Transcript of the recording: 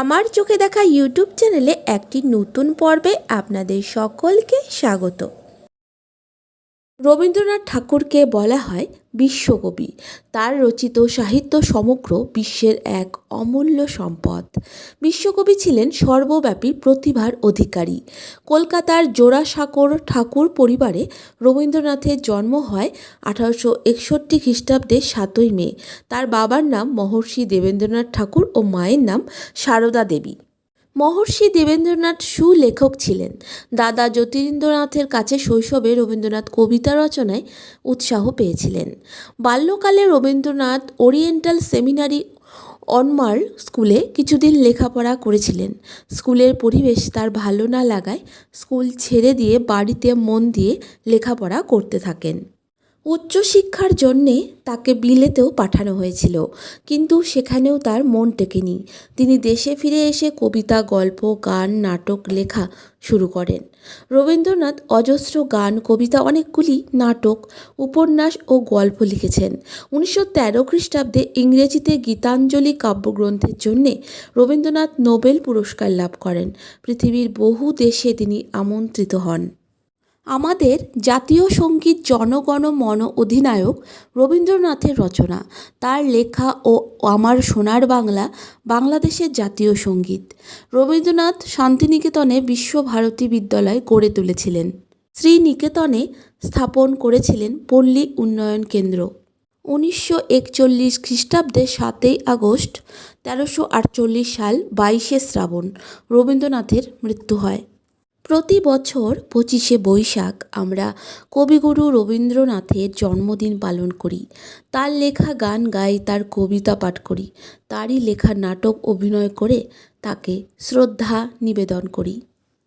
আমার চোখে দেখা ইউটিউব চ্যানেলে একটি নতুন পর্বে আপনাদের সকলকে স্বাগত। রবীন্দ্রনাথ ঠাকুরকে বলা হয় বিশ্বকবি। তার রচিত সাহিত্য সমগ্র বিশ্বের এক অমূল্য সম্পদ। বিশ্বকবি ছিলেন সর্বব্যাপী প্রতিভার অধিকারী। কলকাতার জোড়াসাঁকোর ঠাকুর পরিবারে রবীন্দ্রনাথের জন্ম হয় আঠারোশো একষট্টি খ্রিস্টাব্দে সাতই মে। তার বাবার নাম মহর্ষি দেবেন্দ্রনাথ ঠাকুর ও মায়ের নাম সারদা দেবী। মহর্ষি দেবেন্দ্রনাথ সুলেখক ছিলেন। দাদা জ্যোতিরিন্দ্রনাথের কাছে শৈশবে রবীন্দ্রনাথ কবিতা রচনায় উৎসাহ পেয়েছিলেন। বাল্যকালে রবীন্দ্রনাথ ওরিয়েন্টাল সেমিনারি অনমার স্কুলে কিছুদিন লেখাপড়া করেছিলেন। স্কুলের পরিবেশ তার ভালো না লাগায় স্কুল ছেড়ে দিয়ে বাড়িতে মন দিয়ে লেখাপড়া করতে থাকেন। উচ্চশিক্ষার জন্যে তাকে বিলেতেও পাঠানো হয়েছিল, কিন্তু সেখানেও তার মন টেকেনি। তিনি দেশে ফিরে এসে কবিতা, গল্প, গান, নাটক, লেখা শুরু করেন। রবীন্দ্রনাথ অজস্র গান, কবিতা অনেকগুলি নাটক, উপন্যাস ও গল্প লিখেছেন। উনিশশো তেরো খ্রিস্টাব্দে ইংরেজিতে গীতাঞ্জলি কাব্যগ্রন্থের জন্যে রবীন্দ্রনাথ নোবেল পুরস্কার লাভ করেন। পৃথিবীর বহু দেশে তিনি আমন্ত্রিত হন। আমাদের জাতীয় সংগীত জনগণ মন অধিনায়ক রবীন্দ্রনাথের রচনা। তার লেখা ও আমার সোনার বাংলা, বাংলাদেশের জাতীয় সংগীত। রবীন্দ্রনাথ শান্তিনিকেতনে বিশ্বভারতী বিদ্যালয় গড়ে তুলেছিলেন। শ্রীনিকেতনে স্থাপন করেছিলেন পল্লী উন্নয়ন কেন্দ্র। উনিশশো একচল্লিশ খ্রিস্টাব্দে সাতই আগস্ট তেরোশো আটচল্লিশ সাল বাইশে শ্রাবণ রবীন্দ্রনাথের মৃত্যু হয়। প্রতি বছর পঁচিশে বৈশাখ আমরা কবিগুরু রবীন্দ্রনাথের জন্মদিন পালন করি। তার লেখা গান গাই, তার কবিতা পাঠ করি। তারই লেখা নাটক অভিনয় করে তাকে শ্রদ্ধা নিবেদন করি।